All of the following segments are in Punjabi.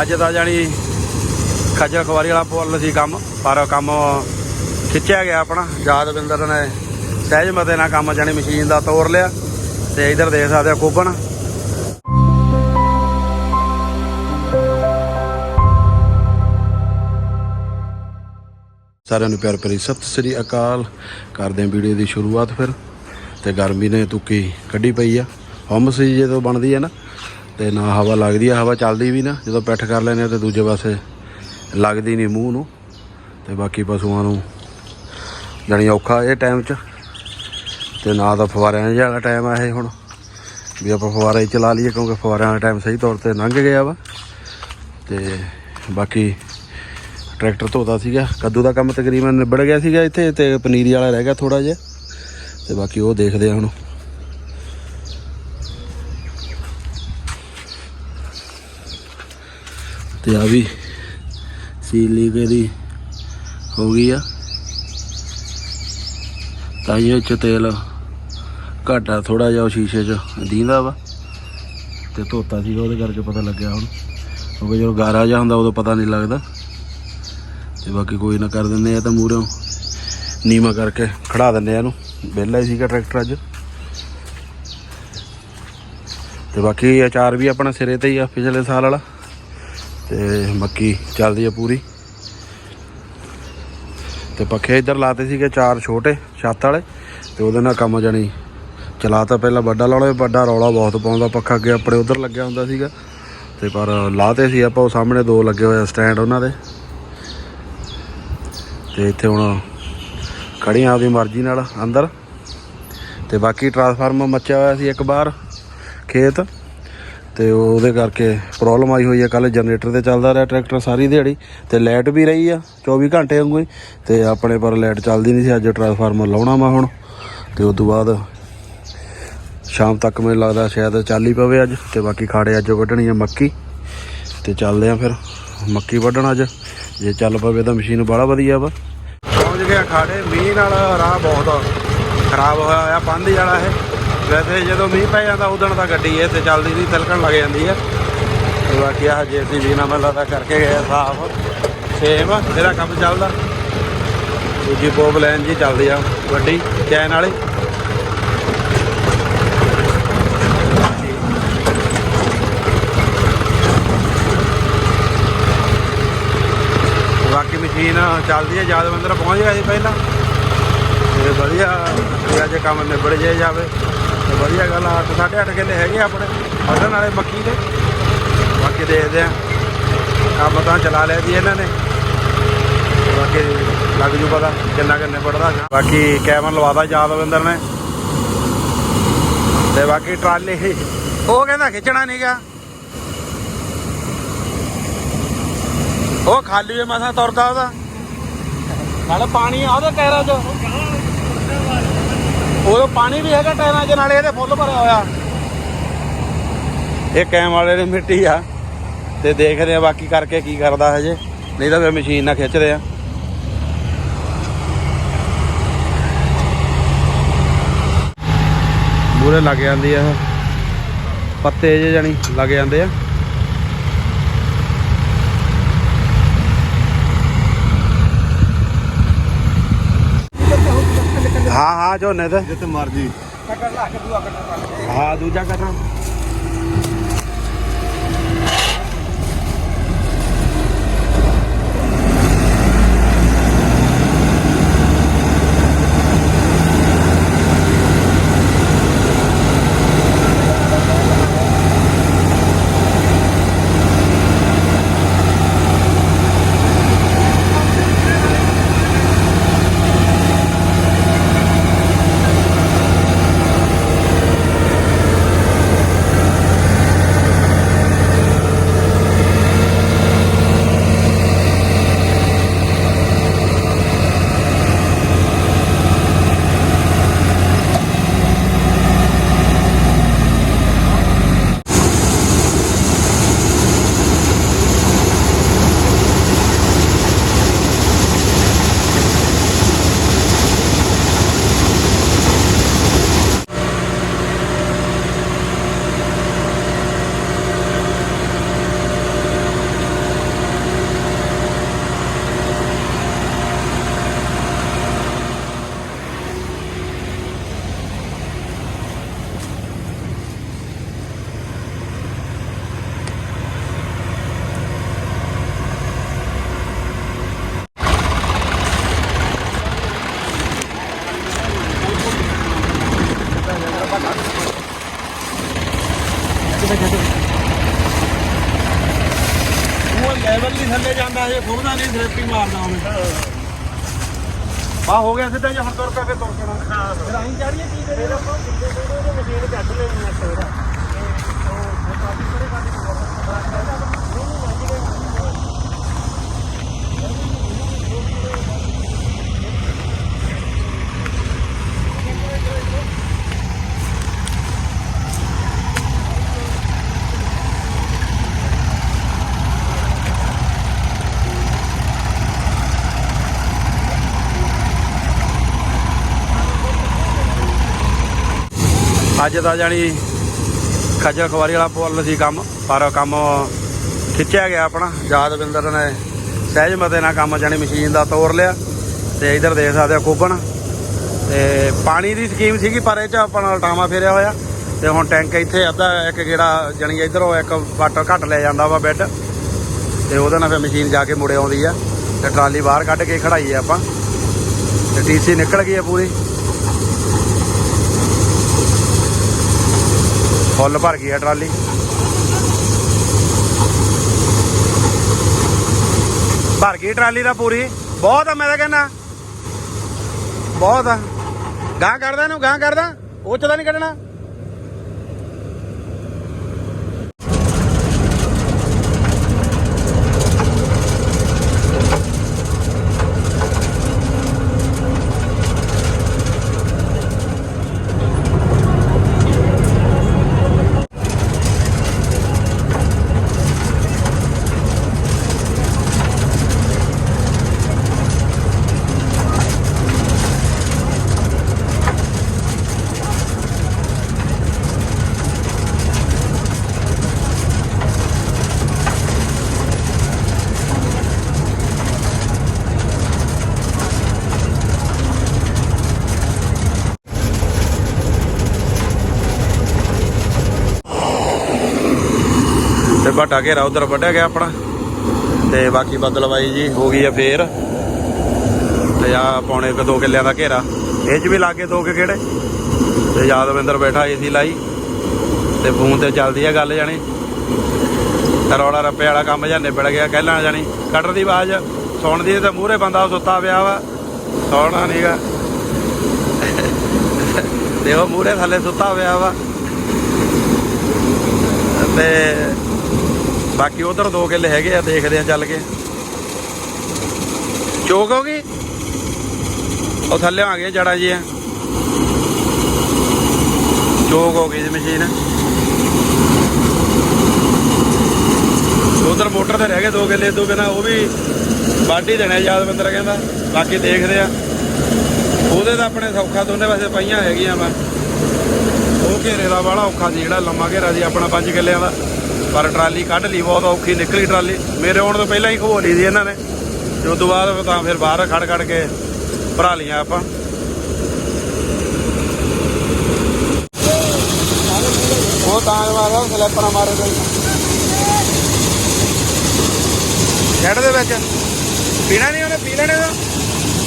ਅੱਜ ਤਾਂ ਜਾਣੀ ਖੱਜਲ ਖਵਾਰੀ ਵਾਲਾ ਪੁੱਲ ਸੀ ਕੰਮ, ਪਰ ਕੰਮ ਖਿੱਚਿਆ ਗਿਆ ਆਪਣਾ। ਯਾਦਵਿੰਦਰ ਨੇ ਸਹਿਜ ਮਤੇ ਨਾਲ ਕੰਮ ਜਾਣੀ ਮਸ਼ੀਨ ਦਾ ਤੋੜ ਲਿਆ ਤੇ ਇਧਰ ਦੇਖ ਸਕਦੇ ਆ ਕੋਬਣ ਸਾਰਿਆਂ ਨੂੰ ਪਿਆਰ ਭਰੀ ਸਤਿ ਸ੍ਰੀ ਅਕਾਲ। ਕਰਦੇ ਹਾਂ ਵੀਡੀਓ ਦੀ ਸ਼ੁਰੂਆਤ ਫਿਰ। ਤੇ ਗਰਮੀ ਨੇ ਤੁਕੀ ਕੱਢੀ ਪਈ ਆ। ਹਮਸ ਜੀ ਜਦੋਂ ਬਣਦੀ ਹੈ ਨਾ ਤੇ ਨਾ ਹਵਾ ਲੱਗਦੀ ਆ, ਹਵਾ ਚੱਲਦੀ ਵੀ ਨਾ, ਜਦੋਂ ਪੈਠ ਕਰ ਲੈਨੇ ਆ ਤੇ ਦੂਜੇ ਪਾਸੇ ਲੱਗਦੀ ਨਹੀਂ ਮੂੰਹ ਨੂੰ। ਤੇ ਬਾਕੀ ਪਸ਼ੂਆਂ ਨੂੰ ਜਾਣੀ ਔਖਾ ਇਹ ਟਾਈਮ 'ਚ। ਤੇ ਨਾ ਤਾਂ ਫਵਾਰਿਆਂ ਜਿਹਾ ਵਾਲਾ ਟਾਈਮ ਆ ਇਹ ਹੁਣ, ਵੀ ਆਪਾਂ ਫਵਾਰੇ ਹੀ ਚਲਾ ਲਈਏ ਕਿਉਂਕਿ ਫਵਾਰਿਆਂ ਦਾ ਟਾਈਮ ਸਹੀ ਤੌਰ ਤੇ ਲੰਘ ਗਿਆ ਵਾ। ਤੇ ਬਾਕੀ ਟਰੈਕਟਰ ਧੋਤਾ ਸੀਗਾ, ਕੱਦੂ ਦਾ ਕੰਮ ਤਕਰੀਬਨ ਨਿਬੜ ਗਿਆ ਸੀਗਾ ਇੱਥੇ ਤੇ ਪਨੀਰੀ ਵਾਲਾ ਰਹਿ ਗਿਆ ਥੋੜਾ ਜਿਹਾ। ਤੇ ਬਾਕੀ ਉਹ ਦੇਖਦੇ ਆ ਹੁਣ। ਤੇ ਆ ਵੀ ਸੀਲ ਲੀਕ ਇਹਦੀ ਹੋ ਗਈ ਆ। ਤਾਂ ਇਹ ਚ ਤੇਲ ਘਾਟਾ ਥੋੜਾ ਜਿਹਾ ਉਹ ਸ਼ੀਸ਼ੇ 'ਚ ਦੀਂਦਾ ਵਾ। ਤੇ ਧੋਤਾ ਸੀਗਾ, ਉਹਦੇ ਕਰਕੇ ਪਤਾ ਲੱਗਿਆ ਹੁਣ। ਕਿਉਂਕਿ ਜਦੋਂ ਗਾਰਾ ਜਿਹਾ ਹੁੰਦਾ, ਉਦੋਂ ਪਤਾ ਨਹੀਂ ਲੱਗਦਾ। ਤੇ ਬਾਕੀ ਕੋਈ ਨਾ ਕਰ ਦਿੰਦੇ ਆ ਤਾਂ ਮੂਹਰੋਂ ਨੀਮਾ ਕਰਕੇ ਖੜਾ ਦਿੰਦੇ ਆ ਇਹਨੂੰ। ਵਿਹਲਾ ਹੀ ਸੀਗਾ ਟਰੈਕਟਰ ਅੱਜ। ਤੇ ਬਾਕੀ ਅਚਾਰ ਵੀ ਆਪਣਾ ਸਿਰੇ ਤੇ ਹੀ ਆ, ਪਿਛਲੇ ਸਾਲ ਵਾਲਾ। ਤੇ ਮੱਕੀ ਚੱਲਦੀ ਆ ਪੂਰੀ। ਤੇ ਪੱਖੇ ਇੱਧਰ ਲਾਤੇ ਸੀਗੇ ਚਾਰ ਛੋਟੇ ਛੱਤ ਵਾਲੇ ਤੇ ਉਹਦੇ ਨਾਲ ਕੰਮ ਜਾਣੀ ਚਲਾਤਾ ਪਹਿਲਾਂ ਵੱਡਾ ਲਾਉਣਾ ਵੱਡਾ ਰੌਲਾ ਬਹੁਤ ਪਾਉਂਦਾ ਪੱਖਾ ਅੱਗੇ ਆਪਣੇ ਉਧਰ ਲੱਗਿਆ ਹੁੰਦਾ ਸੀਗਾ। ਤੇ ਪਰ ਲਾਤੇ ਸੀ ਆਪਾਂ, ਉਹ ਸਾਹਮਣੇ ਦੋ ਲੱਗੇ ਹੋਏ ਸਟੈਂਡ ਉਹਨਾਂ ਦੇ। ਤੇ ਇੱਥੇ ਹੁਣ ਖੜੀਆਂ ਆਪਦੀ ਮਰਜ਼ੀ ਨਾਲ ਅੰਦਰ। ਤੇ ਬਾਕੀ ਟਰਾਂਸਫਾਰਮਰ ਮੱਚਿਆ ਹੋਇਆ ਸੀ ਇੱਕ ਵਾਰ ਖੇਤ। ਤੇ ਉਹਦੇ ਕਰਕੇ ਪ੍ਰੋਬਲਮ ਆਈ ਹੋਈ ਹੈ ਕੱਲ ਜਨਰੇਟਰ ਤੇ ਚੱਲਦਾ ਰਿਹਾ ਟਰੈਕਟਰ ਸਾਰੀ ਦਿਹਾੜੀ ਤੇ ਲਾਈਟ ਵੀ ਰਹੀ ਆ 24 ਘੰਟੇ ਵਾਂਗੂ ਹੀ। ਤੇ ਆਪਣੇ ਪਰ ਲਾਈਟ ਚੱਲਦੀ ਨਹੀਂ ਸੀ, ਅੱਜ ਟਰਾਂਸਫਾਰਮਰ ਲਾਉਣਾ ਵਾ ਹੁਣ। ਤੇ ਉਸ ਤੋਂ ਬਾਅਦ ਸ਼ਾਮ ਤੱਕ ਮੈਨੂੰ ਲੱਗਦਾ ਸ਼ਾਇਦ ਚੱਲ ਹੀ ਪਵੇ ਅੱਜ। ਤੇ ਬਾਕੀ ਖਾੜੇ ਅੱਜ ਵੱਢਣੀ ਆ ਮੱਕੀ। ਤੇ ਚੱਲਦੇ ਆ ਫਿਰ ਮੱਕੀ ਵੱਢਣ ਅੱਜ। ਜੇ ਚੱਲ ਪਵੇ ਤਾਂ ਮਸ਼ੀਨ ਬੜਾ ਵਧੀਆ ਵਾ। ਪਹੁੰਚ ਗਿਆ ਖਾੜੇ। ਮੀਂਹ ਨਾਲ ਰਾਹ ਬਹੁਤ ਖਰਾਬ ਹੋਇਆ ਹੋਇਆ, ਪੰਧ ਵਾਲਾ ਇਹ। ਵੈਸੇ ਜਦੋਂ ਮੀਂਹ ਪੈ ਜਾਂਦਾ ਉਦੋਂ ਤਾਂ ਗੱਡੀ ਇਹ ਤੇ ਚੱਲਦੀ ਨਹੀਂ ਤਿਲਕਣ ਲੱਗ ਜਾਂਦੀ ਆ। ਤੇ ਬਾਕੀ ਆ ਜੇਸੀਬੀ ਨਾਲ ਮੈਂ ਲੱਗਦਾ ਕਰਕੇ ਗਿਆ ਸਾਫ਼। ਸੇਮ ਇਹਦਾ ਕੰਮ ਚੱਲਦਾ। ਦੂਜੀ ਪੋਪ ਲਾਈਨ ਜੀ ਚੱਲਦੀ ਆ, ਵੱਡੀ ਚੈਨ ਵਾਲੀ। ਬਾਕੀ ਮਸ਼ੀਨ ਚੱਲਦੀ ਹੈ ਯਾਦਵੰਦਰ ਪਹੁੰਚ ਗਿਆ ਸੀ ਪਹਿਲਾਂ। ਤੇ ਵਧੀਆ, ਜੇ ਕੰਮ ਨਿਬੜ ਜੇ ਜਾਵੇ। ਵਧੀਆ ਗੱਲ ਆ। 8.5 ਕਿੱਲੇ ਹੈਗੇ ਆਪਣੇ, ਵੱਢਣ ਵਾਲੇ ਮੱਕੀ ਦੇ। ਬਾਕੀ ਦੇਖਦੇ ਆ। ਕੰਮ ਤਾਂ ਚਲਾ ਲਿਆ ਜੀ ਇਹਨਾਂ ਨੇ। ਬਾਕੀ ਲੱਗ ਜੂ ਪਤਾ ਕਿੰਨਾ ਕਿੰਨੇ ਨਿਬੜਦਾ ਬਾਕੀ ਕੈਮਨ ਲਵਾਦਾ ਯਾਦਵਿੰਦਰ ਨੇ। ਤੇ ਬਾਕੀ ਟਰਾਲੀ ਉਹ ਕਹਿੰਦਾ ਖਿੱਚਣਾ ਨਹੀਂਗਾ ਉਹ ਖਾਲੀ ਵੇ ਮਸਾ ਤੁਰਦਾ ਉਹਦਾ। ਨਾਲੇ ਪਾਣੀ ਆ ਉਹਦੇ ਟਾਇਰਾਂ 'ਚ। ਉਹ ਪਾਣੀ ਵੀ ਹੈਗਾ ਟਾਇਰਾਂ 'ਚ, ਨਾਲੇ ਇਹਦੇ ਫੁੱਲ ਭਰਿਆ ਹੋਇਆ। ਇਹ ਕੈਮ ਵਾਲੇ ਦੀ ਮਿੱਟੀ ਆ, ਤੇ ਦੇਖਦੇ ਆ ਬਾਕੀ ਕਰਕੇ ਕੀ ਕਰਦਾ ਹਜੇ। ਨਹੀਂ ਤਾਂ ਫਿਰ ਮਸ਼ੀਨ ਨਾਲ ਖਿੱਚਦੇ ਆ। ਮੂਰੇ ਲੱਗ ਜਾਂਦੀ ਆ, ਪੱਤੇ ਜੇ ਜਾਣੀ ਲੱਗ ਜਾਂਦੇ ਆ। ਹਾਂ ਝੋਨੇ ਤੇ ਜਿੱਥੇ ਮਰਜ਼ੀ। ਹਾਂ ਦੂਜਾ ਕਟਰ ਇਹ ਖੋਦਾ ਨਹੀਂ, ਥੈਰੇਪੀ ਮਾਰਦਾ ਉਹਨੇ। ਬਾ ਹੋ ਗਿਆ ਸਿੱਧਾ ਜਿਹਾ ਹੁਣ ਤੁਰ ਕੇ ਤੁਰ ਪੈਣਾ। ਹਾਂ ਫਿਰ ਆਈ ਚਾੜੀਏ ਕੀ ਕਰੇ ਆਪਾਂ ਮਸ਼ੀਨ ਕੱਢ ਲੈਣੀ ਆ ਸੇਰਾ ਅੱਜ ਤਾਂ ਜਾਣੀ ਖੱਜਲ ਖਵਾਰੀ ਵਾਲਾ ਪੁੱਲ ਸੀ ਕੰਮ, ਪਰ ਕੰਮ ਖਿੱਚਿਆ ਗਿਆ ਆਪਣਾ। ਯਾਦਵਿੰਦਰ ਨੇ ਸਹਿਜ ਮਤੇ ਨਾਲ ਕੰਮ ਜਾਣੀ ਮਸ਼ੀਨ ਦਾ ਤੋੜ ਲਿਆ ਤੇ ਇਧਰ ਦੇਖ ਸਕਦੇ ਹੋ ਕੁੱਬਣ ਤੇ ਪਾਣੀ ਦੀ ਸਕੀਮ ਸੀਗੀ, ਪਰ ਇਹ ਚ ਆਪਣਾ ਉਲਟਾਵਾ ਫੇਰਿਆ ਹੋਇਆ। ਤੇ ਹੁਣ ਟੈਂਕ ਇੱਥੇ ਅੱਧਾ ਇੱਕ ਜਿਹੜਾ ਜਾਣੀ ਇਧਰੋਂ ਇੱਕ ਵਾਟਰ ਘੱਟ ਲੈ ਜਾਂਦਾ ਵਾ ਬੈੱਡ। ਤੇ ਉਹਦੇ ਨਾਲ ਫਿਰ ਮਸ਼ੀਨ ਜਾ ਕੇ ਮੁੜੇ ਆਉਂਦੀ ਆ। ਤੇ ਟਰਾਲੀ ਬਾਹਰ ਕੱਢ ਕੇ ਖੜਾਈ ਆ ਆਪਾਂ। ਤੇ ਟੀਸੀ ਨਿਕਲ ਗਈ ਆ ਪੂਰੀ। ਫੁੱਲ ਭਰ ਗਈ ਆ ਟਰਾਲੀ। ਭਰ ਗਈ ਟਰਾਲੀ ਦਾ ਪੂਰੀ। ਬਹੁਤ ਆ ਮੈਂ ਤਾਂ ਕਹਿੰਦਾ। ਬਹੁਤ ਆ। ਗਾਂ ਕਰਦਾ ਇਹਨੂੰ ਗਾਂ ਕਰਦਾ ਉਹ ਚ ਤਾਂ ਨਹੀਂ ਕੱਢਣਾ। ਤੇ ਵੱਡਾ ਘੇਰਾ, ਉਧਰ ਵੱਢਿਆ ਗਿਆ ਆਪਣਾ। ਤੇ ਬਾਕੀ ਬਦਲਵਾਈ ਜੀ ਹੋ ਗਈ ਆ ਫੇਰ। ਤੇ ਆ ਪੌਣੇ ਕੁ ਦੋ ਕਿੱਲਿਆਂ ਦਾ ਘੇਰਾ। ਇਹ ਚ ਵੀ ਲਾਗੇ ਦੋ ਕੇ ਕਿਹੜੇ ਤੇ ਯਾਦਵਿੰਦਰ ਬੈਠਾ ਏਸੀ ਲਾਈ। ਤੇ ਫੋਨ ਤੇ ਚੱਲਦੀ ਆ ਗੱਲ ਜਾਣੀ। ਰੌਲਾ ਰੱਪੇ ਵਾਲਾ ਕੰਮ ਜਾਂ ਨਿਬੜ ਗਿਆ ਕਹਿਲਾਂ ਜਾਣੀ। ਕਟਰ ਦੀ ਆਵਾਜ਼ ਸੁਣ ਦੀ ਤੇ ਮੂਹਰੇ ਬੰਦਾ ਸੁੱਤਾ ਪਿਆ ਵਾ। ਸੌਣਾ ਨਹੀਂਗਾ ਤੇ ਉਹ ਮੂਹਰੇ ਥੱਲੇ ਸੁੱਤਾ ਪਿਆ ਵਾ। ਤੇ ਬਾਕੀ ਉਧਰ ਦੋ ਕਿੱਲੇ ਹੈਗੇ ਆ, ਦੇਖਦੇ ਆ ਚੱਲ ਕੇ। ਚੋਕ ਹੋ ਗਈ ਉਹ ਥੱਲੇ ਆ ਗਏ ਜੜਾ ਜੀ ਚੋਕ ਹੋ ਗਈ ਜੀ ਮਸ਼ੀਨ। ਉਧਰ ਮੋਟਰ ਤੇ ਰਹਿ ਗਏ ਦੋ ਕਿੱਲੇ ਤੋਂ ਬਿਨਾ ਉਹ ਵੀ ਵਾਢੀ ਦੇਣਾ ਯਾਦਵਿੰਦਰ ਕਹਿੰਦਾ। ਬਾਕੀ ਦੇਖਦੇ ਆ। ਉਹਦੇ ਤਾਂ ਆਪਣੇ ਸੌਖਾ ਦੋਨੇ ਪਾਸੇ ਪਈਆਂ ਹੈਗੀਆਂ ਵਾ ਉਹ ਘੇਰੇ ਦਾ ਬੜਾ ਔਖਾ ਸੀ ਜਿਹੜਾ ਲੰਮਾ ਘੇਰਾ ਸੀ, ਆਪਣਾ 5 ਕਿੱਲਿਆਂ ਦਾ। ਪਰ ਟਰਾਲੀ ਕੱਢ ਲਈ, ਬਹੁਤ ਔਖੀ ਨਿਕਲੀ ਟਰਾਲੀ। ਮੇਰੇ ਆਉਣ ਤੋਂ ਪਹਿਲਾਂ ਹੀ ਖਵੋ ਲਈ ਸੀ ਇਹਨਾਂ ਨੇ। ਤੇ ਉਸ ਤੋਂ ਬਾਅਦ ਤਾਂ ਫਿਰ ਬਾਹਰ ਖੜ ਖੜ ਕੇ ਭਰਾ ਲੀਆਂ ਆਪਾਂ। ਉਹ ਤਾਂ ਮਾਰਾ ਸਲੈਪਣਾ ਮਾਰੇ ਗਈ ਛੱਡ ਦੇ ਵਿੱਚ। ਪੀਣਾ ਨਹੀਂ ਉਹਨੇ, ਪੀ ਲੈਣੇ ਦਾ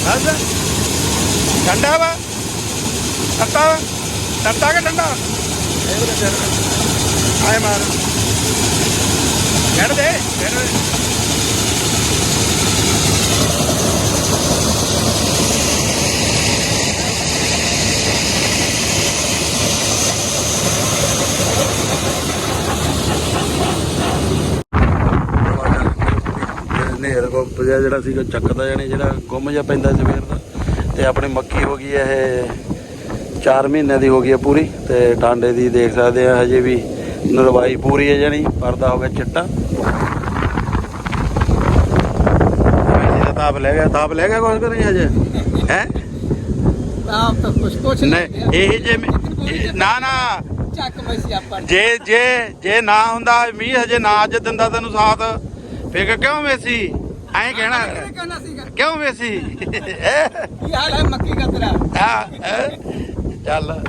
ਬਸ। ਠੰਡਾ ਵਾ। ਤੱਤਾ ਵਾ। ਤੱਤਾ ਕਿ ਠੰਡਾ? ਇਹ ਉਹਦੇ ਸਿਰ ਆਏ ਮਾਰ। ਛੱਡ ਦੇ ਛੱਡ ਦੇ ਨੇਰ ਗੁੰਮ ਜਿਹਾ ਜਿਹੜਾ ਸੀਗਾ, ਚੱਕਦਾ ਜਾਨੀ ਜਿਹੜਾ ਗੁੰਮ ਜਿਹਾ ਪੈਂਦਾ ਸਵੇਰ ਦਾ ਤੇ। ਆਪਣੀ ਮੱਕੀ ਹੋ ਗਈ ਇਹ 4 ਮਹੀਨੇ ਦੀ ਹੋ ਗਈ ਹੈ ਪੂਰੀ, ਤੇ ਟਾਂਡੇ ਦੀ ਦੇਖ ਸਕਦੇ ਆ ਹਜੇ ਵੀ। ਨਰਵਾਈ ਪੂਰੀ ਹੈ ਜਾਨੀ ਪਰਦਾ ਹੋ ਗਿਆ ਚਿੱਟਾ। ਇਹਦਾ ਤਾਪ ਲੈ ਗਿਆ ਤਾਪ ਲੈ ਗਿਆ ਕੁਝ ਕਰੀ ਹਜੇ ਹੈ? ਆਪ ਤਾਂ ਕੁਛ ਕੁਛ ਨਹੀਂ ਇਹ ਜੇ ਨਾ ਨਾ। ਚੱਕ ਮੈਸੀ ਆਪਾਂ। ਜੇ ਜੇ ਜੇ ਨਾ ਹੁੰਦਾ ਮੀਂਹ ਹਜੇ ਨਾ ਅੱਜ ਦਿੰਦਾ ਤੈਨੂੰ ਸਾਥ। ਫੇਰ ਕਿਉਂ ਵੇਸੀ ਐਂ ਕਹਿਣਾ। ਕੀ ਕਿਉਂ ਹੈਂ? ਕੀ ਹਾਲ ਹੈ? ਮੱਕੀ ਦਾ ਤੇਰਾ? ਹਾਂ, ਹੈਂ? ਚੱਲ।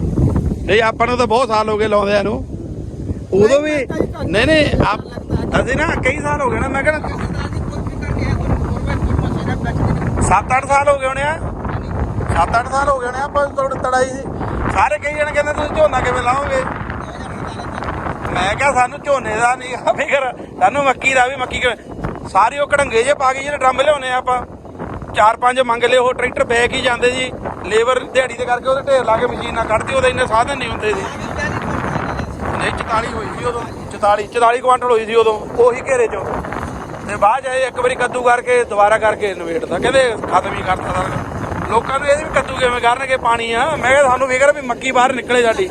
ਨਹੀਂ ਆਪਾਂ ਨੂੰ ਤਾਂ ਬਹੁਤ ਸਾਲ ਹੋ ਗਏ ਲਾਉਂਦਿਆਂ ਨੂੰ। ਉਦੋਂ ਵੀ ਨਹੀਂ ਨਹੀਂ ਆਪ ਅਸੀਂ ਨਾ ਕਈ ਸਾਲ ਹੋ ਗਏ ਨਾ ਮੈਂ ਕਹਿੰਦਾ ਸੱਤ ਅੱਠ ਸਾਲ ਹੋ ਗਏ ਹੋਣੇ ਆ। ਸੱਤ ਅੱਠ ਸਾਲ ਹੋ ਗਏ ਹੋਣੇ ਆ ਆਪਾਂ ਤੋੜ ਤੜਾਈ ਸੀ। ਸਾਰੇ ਕਈ ਜਣੇ ਕਹਿੰਦੇ ਤੁਸੀਂ ਝੋਨਾ ਕਿਵੇਂ ਲਾਓਗੇ? ਮੈਂ ਕਿਹਾ ਸਾਨੂੰ ਝੋਨੇ ਦਾ ਨਹੀਂ ਫਿਕਰ ਸਾਨੂੰ ਮੱਕੀ ਦਾ ਵੀ ਮੱਕੀ ਕਿਵੇਂ ਸਾਰੇ ਉਹ ਕਢੰਗੇ ਜੇ ਪਾ ਕੇ ਜਿਹੜੇ ਡਰਮ ਲਿਆਉਨੇ ਆ ਆਪਾਂ। ਚਾਰ ਪੰਜ ਮੰਗ ਲਏ ਉਹ ਟਰੈਕਟਰ ਬੈਕ ਹੀ ਜਾਂਦੇ ਜੀ। ਲੇਬਰ ਦਿਹਾੜੀ ਦੇ ਕਰਕੇ ਉਹਦੇ ਢੇਰ ਲਾ ਕੇ ਮਸ਼ੀਨ ਨਾਲ ਕੱਢਦੀ ਉਹਦੇ ਇੰਨੇ ਸਾਧਨ ਨਹੀਂ ਹੁੰਦੇ ਸੀ ਨਹੀਂ 44 ਹੋਈ ਸੀ ਉਦੋਂ। 44 44 ਕੁਆਂਟਲ ਹੋਈ ਸੀ ਉਦੋਂ, ਉਹੀ ਘੇਰੇ ਚ। ਤੇ ਬਾਅਦ ਜਾਏ ਇੱਕ ਵਾਰੀ ਕੱਦੂ ਕਰਕੇ, ਦੁਬਾਰਾ ਕਰਕੇ ਨਵੇੜਦਾ ਕਹਿੰਦੇ ਖਤਮ ਹੀ ਕਰਤਾ ਸਾਰਾ। ਲੋਕਾਂ ਨੂੰ ਇਹ ਵੀ ਕੱਦੂ ਕਿਵੇਂ ਕਰਨਗੇ, ਪਾਣੀ ਆ? ਮੈਂ ਕਿਹਾ ਸਾਨੂੰ ਫਿਕਰ ਵੀ ਮੱਕੀ ਬਾਹਰ ਨਿਕਲੇ ਸਾਡੀ।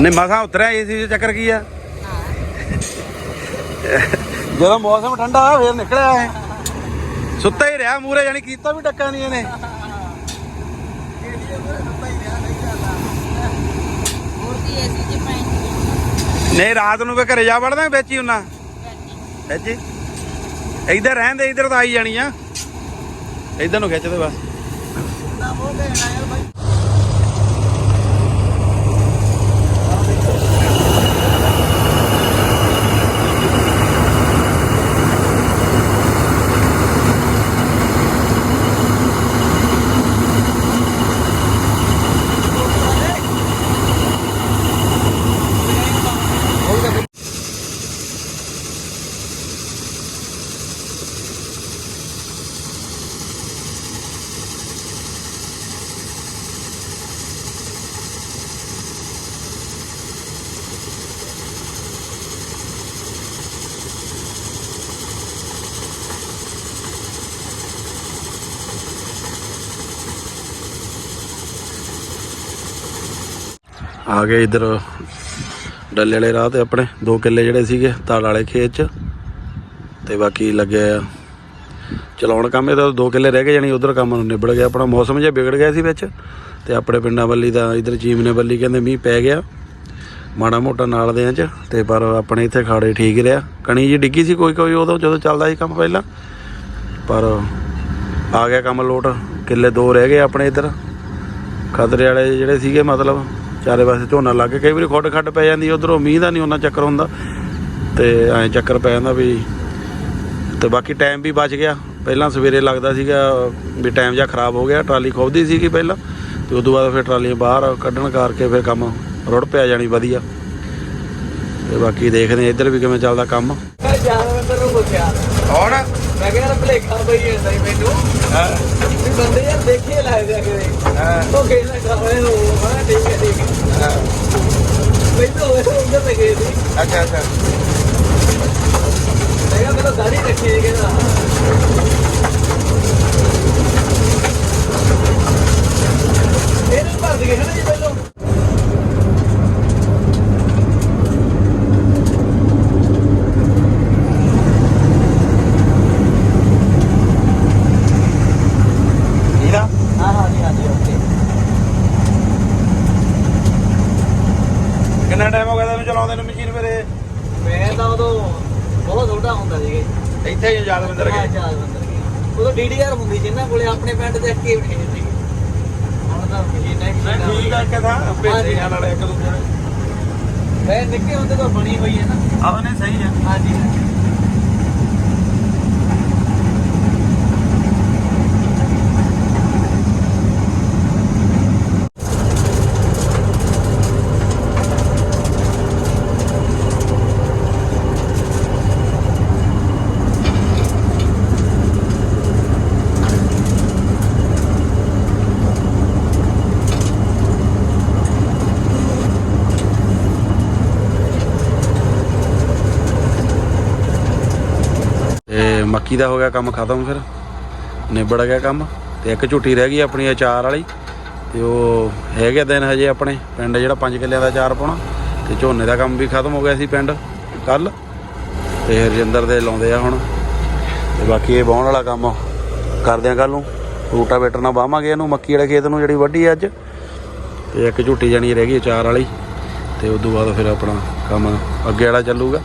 ਨੇ ਮਸਾਂ ਉਤਰਿਆ ਏਸੀ ਚ ਚੱਕਰ ਕੀ ਆ? ਜਦੋਂ ਮੌਸਮ ਠੰਡਾ ਆ ਫੇਰ ਨਿਕਲਿਆ ਇਹ। ਸੁੱਤਾ ਹੀ ਰਿਹਾ ਮੂਰੇ ਜਾਨੀ ਕੀਤਾ ਵੀ ਟੱਕਾ ਨਹੀਂ ਇਹਨੇ। ਨਹੀਂ, ਰਾਤ ਨੂੰ ਫੇ ਘਰੇ ਜਾ ਵੜਦਾ, ਵਿੱਚ ਹੀ ਹੁੰਨਾ ਵਿੱਚ ਇੱਧਰ ਰਹਿੰਦੇ ਇੱਧਰ ਤਾਂ ਆਈ ਜਾਣੀ ਆ। ਇੱਧਰ ਨੂੰ ਖਿੱਚਦੇ ਬਸ। ਆ ਗਏ ਇਧਰ ਡੱਲੇ ਵਾਲੇ ਰਾਹ ਤੇ ਆਪਣੇ, ਦੋ ਕਿੱਲੇ ਜਿਹੜੇ ਸੀਗੇ ਤਾਲ ਵਾਲੇ ਖੇਤ ਚ। ਤੇ ਬਾਕੀ ਲੱਗਿਆ ਆ ਚਲਾਉਣ ਕੰਮ, ਇਹ ਤਾਂ 2 ਕਿੱਲੇ ਰਹਿ ਗਏ ਜਾਨੀ ਉਧਰ ਕੰਮ ਨਿਬੜ ਗਿਆ। ਆਪਣਾ ਮੌਸਮ ਜਿਹਾ ਵਿਗੜ ਗਿਆ ਸੀ ਵਿੱਚ, ਤੇ ਆਪਣੇ ਪਿੰਡਾਂ ਵੱਲੀ ਦਾ ਇਧਰ ਚੀਮਨੇ ਵੱਲੀ ਕਹਿੰਦੇ ਮੀਂਹ ਪੈ ਗਿਆ। ਮਾੜਾ ਮੋਟਾ ਨਾਲ ਦੇ ਚ, ਤੇ ਪਰ ਆਪਣੇ ਇੱਥੇ ਖਾੜੇ ਠੀਕ ਰਿਹਾ। ਕਣੀ ਜੀ ਡਿੱਗੀ ਸੀ ਕੋਈ ਕੋਈ ਉਦੋਂ ਜਦੋਂ ਚੱਲਦਾ ਸੀ ਕੰਮ ਪਹਿਲਾਂ। ਪਰ ਆ ਗਿਆ ਕੰਮ ਲੋਟ, ਕਿੱਲੇ ਦੋ ਰਹਿ ਗਏ ਆਪਣੇ ਇੱਧਰ। ਖਦਰੇ ਵਾਲੇ ਜਿਹੜੇ ਸੀਗੇ ਮਤਲਬ ਚਾਰੇ ਪਾਸੇ ਝੋਨਾ ਲੱਗ ਕੇ ਕਈ ਵਾਰੀ ਖੁੱਡ ਖੱਡ ਪੈ ਜਾਂਦੀ ਉਧਰੋਂ ਮੀਂਹ ਦਾ ਨਹੀਂ ਉਹਨਾਂ ਚੱਕਰ ਹੁੰਦਾ। ਤੇ ਐਂ ਚੱਕਰ ਪੈ ਜਾਂਦਾ ਵੀ ਤੇ ਬਾਕੀ ਟਾਈਮ ਵੀ ਬਚ ਗਿਆ। ਪਹਿਲਾਂ ਸਵੇਰੇ ਲੱਗਦਾ ਸੀਗਾ ਵੀ ਟਾਈਮ ਜਿਹਾ ਖਰਾਬ ਹੋ ਗਿਆ ਟਰਾਲੀ ਖੋਬਦੀ ਸੀਗੀ ਪਹਿਲਾਂ। ਤੇ ਉਦੋਂ ਬਾਅਦ ਫਿਰ ਟਰਾਲੀਆਂ ਬਾਹਰ ਕੱਢਣ ਕਰਕੇ ਫਿਰ ਕੰਮ ਰੁੜ ਪਿਆ ਜਾਣੀ ਵਧੀਆ। ਤੇ ਬਾਕੀ ਦੇਖਦੇ ਆ ਇੱਧਰ ਵੀ ਕਿਵੇਂ ਚੱਲਦਾ ਕੰਮ। ਹੁਣ ਮੈਂ ਕਿਹਾ ਭਲੇਖਾ ਬਈ ਐਂਦਾ ਹੀ ਮੈਨੂੰ। ਵੀ ਬੰਦੇ ਯਾਰ ਦੇਖੇ ਲੱਗਦੇ ਆ ਕਿਤੇ ਉਹ ਕਹਿੰਦਾ ਕਹੇ ਉਹ। ਮੈਂ ਠੀਕ ਹੈ ਠੀਕ ਹੈ। ਮੈਨੂੰ ਉਹ ਉਧਰ ਤੇ ਗਏ ਸੀ। ਅੱਛਾ ਅੱਛਾ। ਮੈਂ ਕਿਹਾ ਮੈਨੂੰ ਦਾੜੀ ਰੱਖੀ ਹੈ ਕਹਿੰਦਾ। ਇਹਨੂੰ ਭਰ ਦੇ ਨਾ ਜੀ ਪਹਿਲਾਂ ਇਹਦਾ ਹਾਂ ਹਾਂ ਜੀ ਹਾਂ ਜੀ ਓਕੇ ਕਿੰਨਾ ਟਾਈਮ ਹੋ ਗਿਆ ਤੈਨੂੰ ਚਲਾਉਂਦੇ ਨੂੰ ਮਸ਼ੀਨ ਮੇਰੇ ਮੈਂ ਤਾਂ ਉਦੋਂ ਬਹੁਤ ਛੋਟਾ ਹੁੰਦਾ ਸੀਗਾ ਇੱਥੇ ਹੀ ਚਾਰ ਬੰਦੇ ਸੀਗੇ। ਉਦੋਂ ਡੀਡੀਆਰ ਹੁੰਦੀ ਸੀ ਨਾ ਕੋਲੇ ਆਪਣੇ ਪਿੰਡ ਦੇ ਅੱਕੇ ਵੀ ਨਹੀਂ ਸੀ। ਹੁਣ ਤਾਂ ਮਸ਼ੀਨਾਂ ਹੀ ਮੈਂ ਮਸ਼ੀਨਾਂ ਠੀਕ ਆ ਕਿ ਥਾਂ ਭੇਜੇ ਨਾਲ ਇੱਕ ਦੂਜੇ ਨੂੰ ਮੈਂ ਨਿੱਕੇ ਹੁੰਦੇ ਤੋਂ ਬਣੀ ਹੋਈ ਹੈ ਨਾ। ਆਹ ਨਹੀਂ ਸਹੀ ਆ। ਹਾਂਜੀ। ਤੇ ਮੱਕੀ ਦਾ ਹੋ ਗਿਆ ਕੰਮ ਖਤਮ ਫਿਰ। ਨਿਬੜ ਗਿਆ ਕੰਮ ਤੇ ਇੱਕ ਝੂਟੀ ਰਹਿ ਗਈ ਆਪਣੀ ਅਚਾਰ ਵਾਲੀ। ਤੇ ਉਹ ਹੈਗੇ ਦਿਨ ਹਜੇ ਆਪਣੇ, ਪਿੰਡ ਜਿਹੜਾ 5 ਕਿੱਲਿਆਂ ਦਾ ਅਚਾਰ ਪਾਉਣਾ। ਤੇ ਝੋਨੇ ਦਾ ਕੰਮ ਵੀ ਖਤਮ ਹੋ ਗਿਆ ਸੀ ਪਿੰਡ ਕੱਲ ਤੇ ਰਜਿੰਦਰ ਦੇ ਲਾਉਂਦੇ ਆ ਹੁਣ। ਤੇ ਬਾਕੀ ਇਹ ਵਾਹੁਣ ਵਾਲਾ ਕੰਮ ਕਰਦੇ ਆ ਕੱਲ ਨੂੰ। ਰੂਟਾਵੇਟਰ ਨਾਲ ਵਾਵਾਂਗੇ ਇਹਨੂੰ, ਮੱਕੀ ਵਾਲੇ ਖੇਤ ਨੂੰ ਜਿਹੜੀ ਵੱਢੀ ਆ ਅੱਜ। ਤੇ ਇੱਕ ਝੂਟੀ ਜਾਣੀ ਰਹਿ ਗਈ ਅਚਾਰ ਵਾਲੀ। ਤੇ ਉਸ ਤੋਂ ਬਾਅਦ ਫਿਰ ਆਪਣਾ ਕੰਮ ਅੱਗੇ ਵਾਲਾ ਚੱਲੂਗਾ।